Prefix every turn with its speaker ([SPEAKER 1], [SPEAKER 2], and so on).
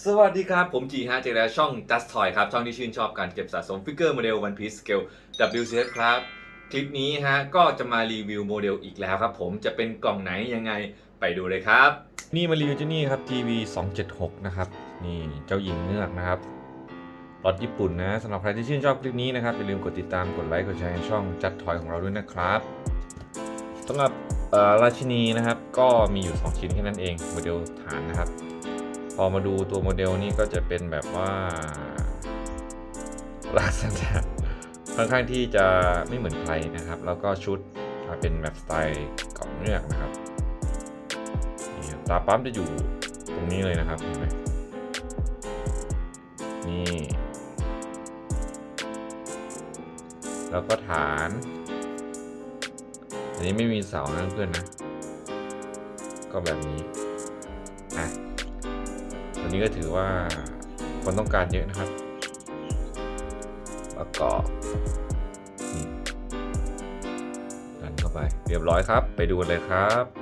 [SPEAKER 1] สวัสดีครับ ผมจีฮะเจอแล้วช่อง Just Toy ครับ ช่องที่ชื่นชอบการเก็บสะสมฟิกเกอร์โมเดล One Piece Scale WCS ครับ คลิปนี้ฮะ ก็จะมารีวิวโมเดลอีกแล้วครับผมจะเป็นกล่องไหนยังไงไปดูเลยครับ นี่มารีวิวเจ้านี่ครับ TV 276 นะครับ นี่เจ้าหญิงเงือกนะครับรถญี่ปุ่นนะสำหรับใครที่ชื่นชอบคลิปนี้นะครับ อย่าลืมกดติดตามกดไลค์กดแชร์ช่อง Just Toy ของเราด้วยนะครับสำหรับเอ่อราชินีนะครับ ก็มีอยู่ 2 ชิ้นแค่นั้นเองโมเดลฐานนะครับ พอมาดูตัวโมเดลนี่ก็จะเป็นแบบว่าลักษณะค่อนข้างที่จะไม่เหมือนใครนะครับ แล้วก็ชุดเป็นแบบสไตล์เกาะเงือกนะครับนี่ครับตาปั๊มจะอยู่ตรงนี้เลยนะครับเห็นไหมนี่ แล้วก็ฐาน อันนี้ไม่มีเสานะเพื่อนนะ ก็แบบนี้ อะ นี้ก็ถือว่าคนต้องการเยอะนะครับแล้วก็นี่ดันเข้าไป เรียบร้อยครับ ไปดูกันเลยครับ